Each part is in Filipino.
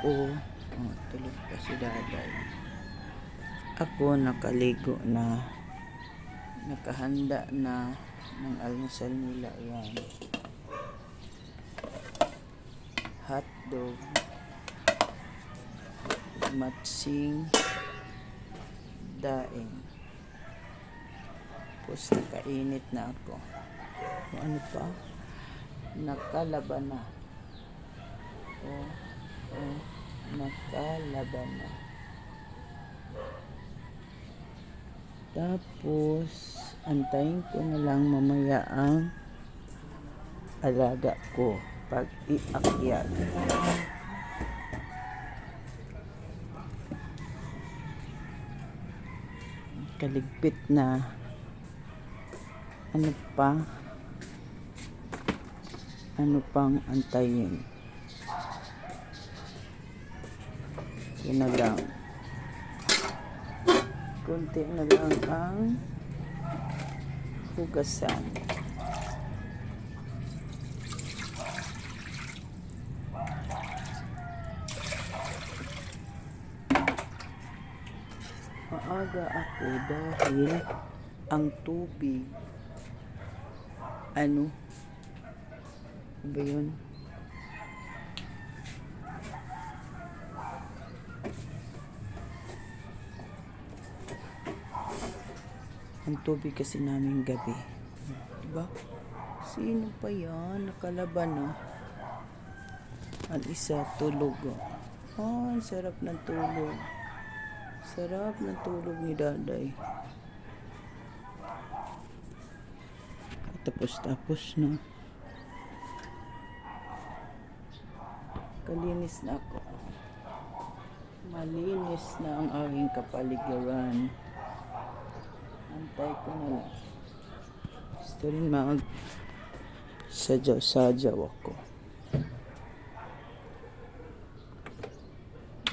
ako, oh, tulog pa si daday. Ako nakaligo na, nakahanda na ng almusal nila yan. Hotdog, matsing, daing. Tapos nakainit na ako. Kung ano pa? Nakalaban na. Oh, oh, nakalaban na. Tapos, antayin ko na lang mamaya ang alaga ko pag iakyat. Kaligpit na. Ano pa? Ano pang antayin? Yun na lang. Kunti na lang ang hugasan. Maaga ako dahil ang tubig ano ano ba yun? Ang tubig kasi namin gabi. Diba? Sino pa yan? Nakalaban, no? Ang isa, tulog. Oh, oh sarap ng tulog. Sarap ng tulog ni daday. Tapos-tapos na. Kalinis na ako. Malinis na ang aking kapaligiran. Antay ko na lang. Gusto rin mag sadyaw-sadyaw ako.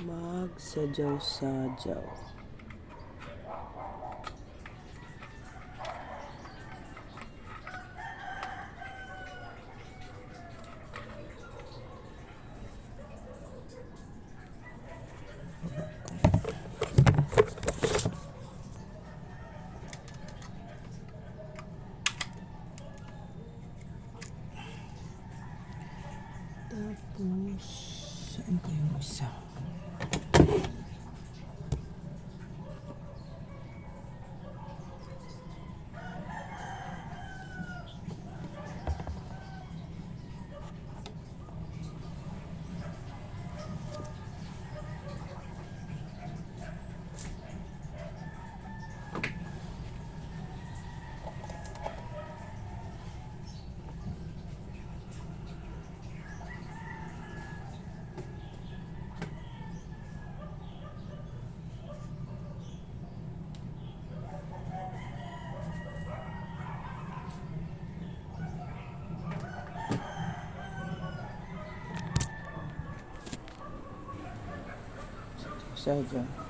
Mag sadyaw-sadyaw. Tapos, saan pa yung isa? Yeah.